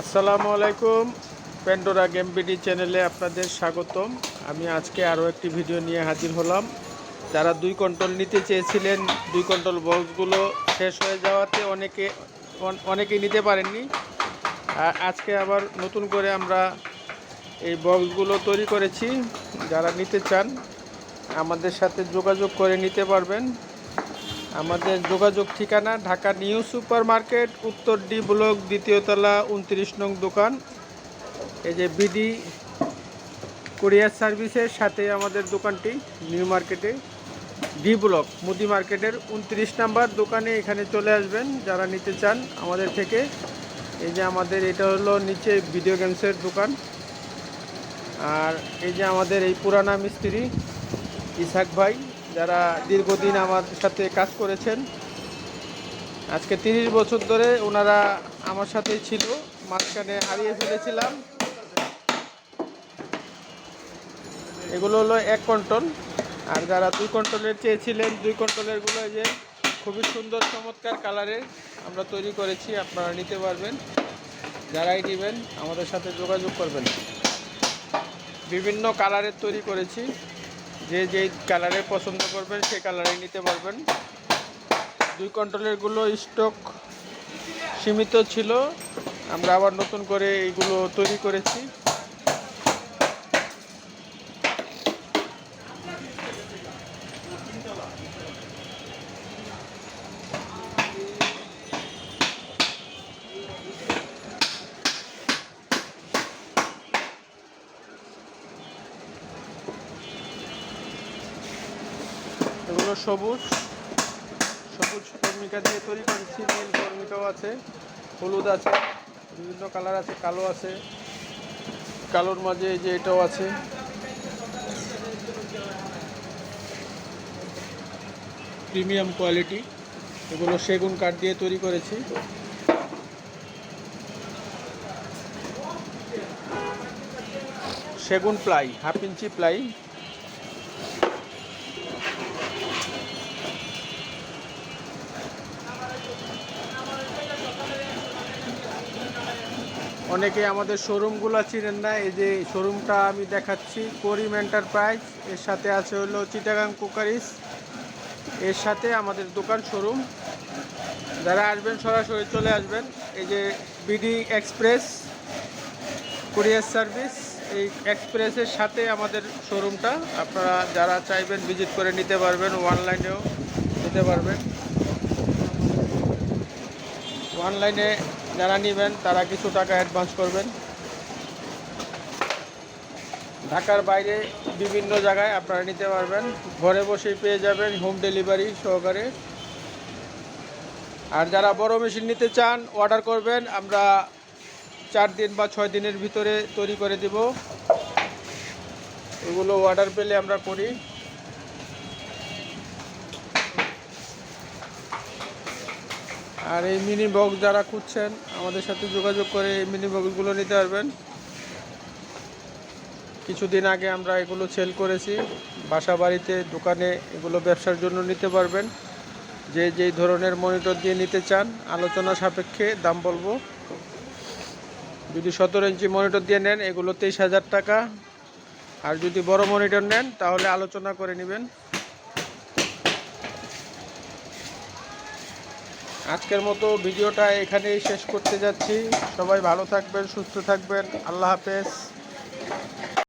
আসসালামু আলাইকুম। Pandora game BD চ্যানেলে আপনাদের স্বাগতম। আমি আজকে আরও একটি ভিডিও নিয়ে হাজির হলাম। যারা দুই কন্ট্রোল নিতে চেয়েছিলেন, দুই কন্ট্রোল বক্সগুলো শেষ হয়ে যাওয়াতে অনেকে, অন- অনেকেই নিতে পারেননি। আর আজকে আবার নতুন করে আমরা এই বক্সগুলো তৈরি করেছি। যারা নিতে চান, আমাদের সাথে যোগাযোগ করে নিতে পারবেন। আমাদের যোগাযোগ ঠিকানা ঢাকা নিউ সুপার মার্কেট উত্তর ডি ব্লক দ্বিতীয়তলা উনত্রিশ নং দোকান। এই যে বিডি কোরিয়ার সার্ভিসের সাথে আমাদের দোকানটি, নিউ মার্কেটে। ডি ব্লক, মুদি মার্কেটের উনত্রিশ নাম্বার দোকানে এখানে চলে আসবেন। যারা নিতে চান আমাদের থেকে, এই যে আমাদের এটা হলো নিচে ভিডিও গেমসের দোকান। আর এই যে আমাদের এই পুরানা মিস্ত্রি, ইসাক ভাই। যারা দীর্ঘদিন আমার সাথে কাজ করেছেন, আজকে তিরিশ বছর ধরে ওনারা আমার সাথেই ছিল, মাঝখানে হারিয়ে ফেলেছিলাম। এগুলো হলো এক কন্ট্রোল, আর যারা দুই কন্ট্রোলের চেয়েছিলেন, দুই কন্ট্রোলেরগুলো যে খুবই সুন্দর, চমৎকার কালারের আমরা তৈরি করেছি, আপনারা নিতে পারবেন। যারাই নেবেন, আমাদের সাথে যোগাযোগ করবেন। বিভিন্ন কালারের তৈরি করেছি। যে যেই কালারে পছন্দ করবেন, সেই কালারে নিতে পারবেন। দুই কন্ট্রোলেরগুলো স্টক সীমিত ছিল। আমরা আবার নতুন করে এইগুলো তৈরি করেছি। এগুলো সবুজ সবুজ কর্মিকা দিয়ে তৈরি করেছি নীল কর্মিকাও আছে, হলুদ আছে, বিভিন্ন কালার আছে, কালো আছে, কালোর মাঝে এই যে এটাও আছে। প্রিমিয়াম কোয়ালিটি, এগুলো সেগুন কাঠ দিয়ে তৈরি করেছি। সেগুন প্লাই, হাফ ইঞ্চি প্লাই অনেকে আমাদের শোরুমগুলো চিনেন না, এই যে শোরুমটা আমি দেখাচ্ছি, করিম এন্টারপ্রাইজ এর সাথে আছে হলো চিটাগাং কুকারিস এর সাথে আমাদের দোকান শোরুম যারা আসবেন সরাসরি চলে আসবেন, এই যে বিডি এক্সপ্রেস কুরিয়ার সার্ভিস, এই এক্সপ্রেসের সাথে আমাদের শোরুমটা আপনারা যারা চাইবেন ভিজিট করে নিতে পারবেন অনলাইনেও নিতে পারবেন। অনলাইনে যারা নেবেন, তারা কিছু টাকা অ্যাডভান্স করবেন। ঢাকার বাইরে বিভিন্ন জায়গায় আপনারা নিতে পারবেন। ঘরে বসেই পেয়ে যাবেন হোম ডেলিভারি সহকারে। আর যারা বড় মেশিন নিতে চান অর্ডার করবেন। আমরা চার দিন বা ছয় দিনের ভিতরে তৈরি করে দেব। এগুলো অর্ডার পেলে আমরা করি। আর এই মিনি বক্স যারা খুঁজছেন, আমাদের সাথে যোগাযোগ করে এই মিনি বক্সগুলো নিতে পারবেন। কিছুদিন আগে আমরা এগুলো সেল করেছি। বাসা বাড়িতে, দোকানে এগুলো ব্যবসার জন্য নিতে পারবেন। যে যেই ধরনের মনিটর দিয়ে নিতে চান, আলোচনা সাপেক্ষে দাম বলব। যদি সতেরো ইঞ্চি মনিটর দিয়ে নেন, এগুলো তেইশ হাজার টাকা। আর যদি বড় মনিটর নেন, তাহলে আলোচনা করে নেবেন। আজকের মতো ভিডিওটা এখানেই শেষ করতে যাচ্ছি। সবাই ভালো থাকবেন সুস্থ থাকবেন। আল্লাহ হাফেজ।